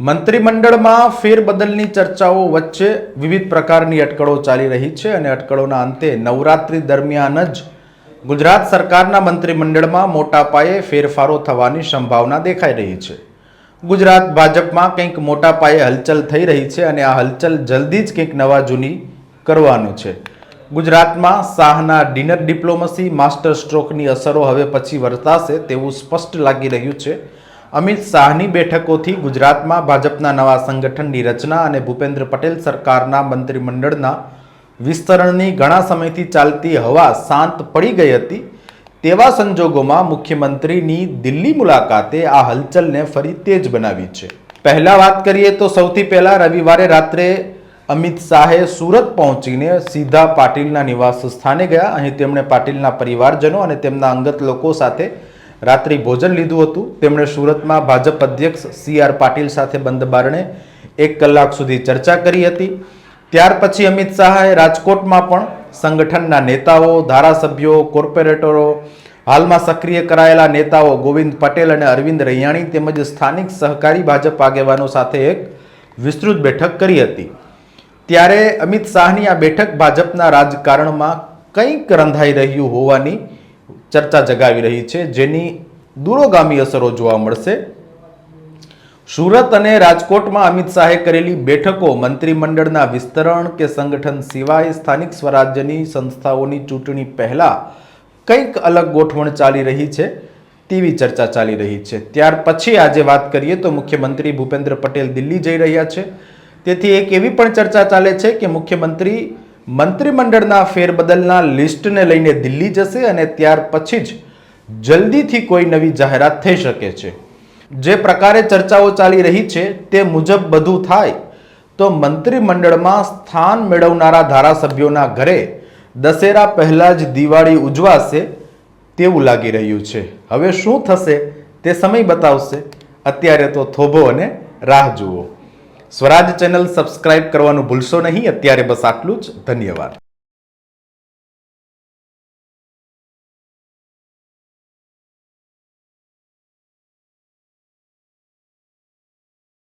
મંત્રીમંડળમાં ફેરબદલની ચર્ચાઓ વચ્ચે વિવિધ પ્રકારની અટકળો ચાલી રહી છે અને અટકળોના અંતે નવરાત્રી દરમિયાન જ ગુજરાત સરકારના મંત્રીમંડળમાં મોટા પાયે ફેરફારો થવાની સંભાવના દેખાઈ રહી છે. ગુજરાત ભાજપમાં કંઈક મોટા પાયે હલચલ થઈ રહી છે અને આ હલચલ જલ્દી જ કંઈક નવા જૂની કરવાનું છે. ગુજરાતમાં શાહના ડિનર ડિપ્લોમસી, માસ્ટર સ્ટ્રોકની અસરો હવે પછી વર્તાશે તેવું સ્પષ્ટ લાગી રહ્યું છે. અમિત શાહની બેઠકોથી ગુજરાતમાં ભાજપના નવા સંગઠનની રચના અને ભૂપેન્દ્ર પટેલ સરકારના મંત્રીમંડળના વિસ્તરણની ઘણા સમયથી ચાલતી હવા શાંત પડી ગઈ હતી, તેવા સંજોગોમાં મુખ્યમંત્રીની દિલ્હી મુલાકાતે આ હલચલને ફરી તેજ બનાવી છે. પહેલાં વાત કરીએ તો સૌથી પહેલાં રવિવારે રાત્રે અમિત શાહે સુરત પહોંચીને સીધા પાટીલના નિવાસ સ્થાને ગયા. અહીં તેમણે પાટીલના પરિવારજનો અને તેમના અંગત લોકો સાથે રાત્રિ ભોજન લીધું હતું. તેમણે સુરતમાં ભાજપ અધ્યક્ષ સી આર પાટીલ સાથે બંધ બારણે એક કલાક સુધી ચર્ચા કરી હતી. ત્યાર પછી અમિત શાહે રાજકોટમાં પણ સંગઠનના નેતાઓ, ધારાસભ્યો, કોર્પોરેટરો, હાલમાં સક્રિય કરાયેલા નેતાઓ ગોવિંદ પટેલ અને અરવિંદ રૈયાણી તેમજ સ્થાનિક સહકારી ભાજપ આગેવાનો સાથે એક વિસ્તૃત બેઠક કરી હતી. ત્યારે અમિત શાહની આ બેઠક ભાજપના રાજકારણમાં કંઈક રંધાઈ રહ્યું હોવાની ચર્ચા જગાવી રહી છે, જેની દૂરોગામી અસરો જોવા મળશે. સુરત અને રાજકોટમાં અમિત શાહે કરેલી બેઠકો મંત્રીમંડળના વિસ્તરણ કે સંગઠન સિવાય સ્થાનિક સ્વરાજ્યની સંસ્થાઓની ચૂંટણી પહેલા કંઈક અલગ ગોઠવણ ચાલી રહી છે, તેવી ચર્ચા ચાલી રહી છે. ત્યાર પછી આજે વાત કરીએ તો મુખ્યમંત્રી ભૂપેન્દ્ર પટેલ દિલ્હી જઈ રહ્યા છે. તેથી એક એવી પણ ચર્ચા ચાલે છે કે મુખ્યમંત્રી મંત્રીમંડળના ફેરબદલના લિસ્ટને લઈને દિલ્હી જશે અને ત્યાર પછી જ જલ્દીથી કોઈ નવી જાહેરાત થઈ શકે છે. જે પ્રકારે ચર્ચાઓ ચાલી રહી છે તે મુજબ બધું થાય તો મંત્રીમંડળમાં સ્થાન મેળવનારા ધારાસભ્યોના ઘરે દશેરા પહેલાં જ દિવાળી ઉજવાશે તેવું લાગી રહ્યું છે. હવે શું થશે તે સમય બતાવશે. અત્યારે તો થોભો અને રાહ જુઓ. સ્વરાજ ચેનલ સબસ્ક્રાઇબ કરવાનું ભૂલશો નહીં. અત્યારે બસ આટલું જ. ધન્યવાદ.